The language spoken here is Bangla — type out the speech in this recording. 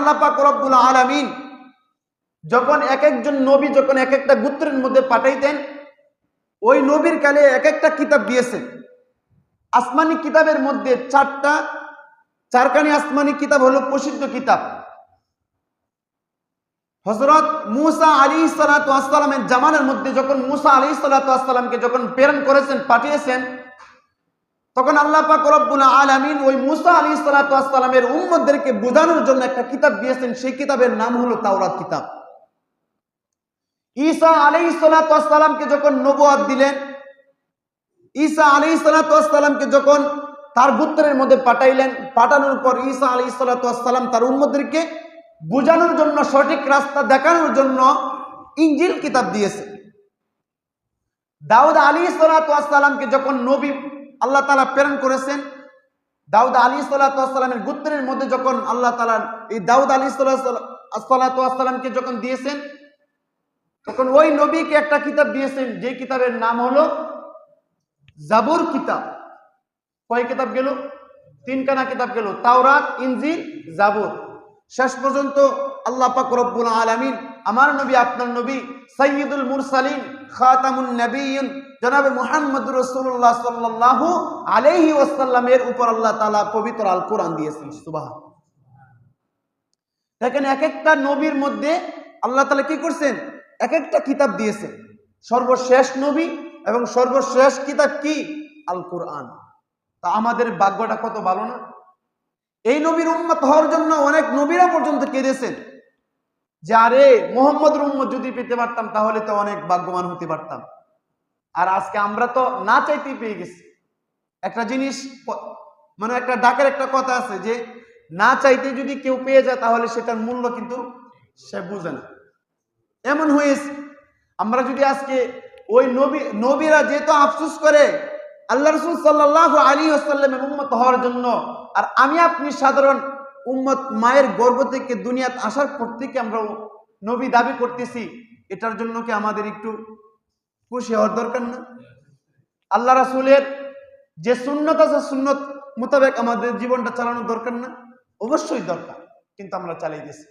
আল্লাহ পাক রব্বুল আলামিন যখন এক একজন নবী যখন এক একটা গুত্রের মধ্যে পাঠাইতেন, ওই নবীর কালে এক একটা কিতাব দিয়েছেন। আসমানি কিতাবের মধ্যে চারটা, চারখানি আসমানি কিতাব হলো প্রসিদ্ধ কিতাব। হজরত মুসা আলী সালাতামের জামানের মধ্যে যখন মুসা আলী সালাতামকে যখন প্রেরণ করেছেন, পাঠিয়েছেন তখন আল্লাহ পাক রব্বুল আলামিন ওই মুসা আলী সালাতামের উম্মদেরকে বোঝানোর জন্য একটা কিতাব দিয়েছেন। সেই কিতাবের নাম হলো তাওরাত কিতাব। ঈসা আলী সালাতামকে যখন নবুয়াদ দিলেন, ঈসা আলী সালাতামকে যখন তার গুত্রের মধ্যে পাঠাইলেন, পাঠানোর পর ঈসা আলী সালাতাম তার উম্মদেরকে বোঝানোর জন্য, সঠিক রাস্তা দেখানোর জন্য ইঞ্জিল কিতাব দিয়েছে দাউদ আলী সালাতামকে যখন নবী আল্লাহ তালা প্রেরণ করেছেন। দাউদ আলী সালাতামের গুত্রের মধ্যে যখন আল্লাহ তালা এই দাউদ আলী সালাতামকে যখন দিয়েছেন, তখন ওই নবীকে একটা কিতাব দিয়েছেন যে কিতাবের নাম হলো জাবুর কিতাব। কয় কিতাব গেল? তিনখানা কিতাব গেল, তাওরাত, ইনজিল, জাবুর। শেষ পর্যন্ত আল্লাহ পাক রব্বুল আলামিন, আমার নবী, আপনার নবী সৈয়দুল মুরসালিন এক একটা কিতাব দিয়েছেন। সর্বশেষ নবী এবং সর্বশেষ কিতাব কি? আল কোরআন তা আমাদের ভাগ্যটা কত ভালো না? এই নবীর উন্মত হওয়ার জন্য অনেক নবীরা পর্যন্ত কেঁদেছেন। যে আরে মোহাম্মদের উম্মত যদি পেতে পারতাম, তাহলে তো অনেক ভাগ্যবান হতে পারতাম। আর আজকে আমরা তো না চাইতেই পেয়ে গেছি। একটা জিনিস মানে একটা ডাকের একটা কথা আছে যে, না চাইতে যদি কেউ পেয়ে যায়, তাহলে সেটার মূল্য কিন্তু সে বুঝে না। এমন হয়েছে, আমরা যদি আজকে ওই নবী, নবীরা যেহেতু আফসুস করে, আল্লাহ রসুল সাল্লাহ আলী আসাল্লামের উম্মত হওয়ার জন্য, আর আমি আপনি সাধারণ উম্মত মায়ের গর্ব থেকে দুনিয়াত আসার পর থেকে আমরা নবী দাবি করতেছি, এটার জন্য কি আমাদের একটু খুশি হওয়ার দরকার না? আল্লাহ রাসুলের যে সুন্নত আছে, সুন্নত মোতাবেক আমাদের জীবনটা চালানোর দরকার না? অবশ্যই দরকার, কিন্তু আমরা চালিয়ে দিছি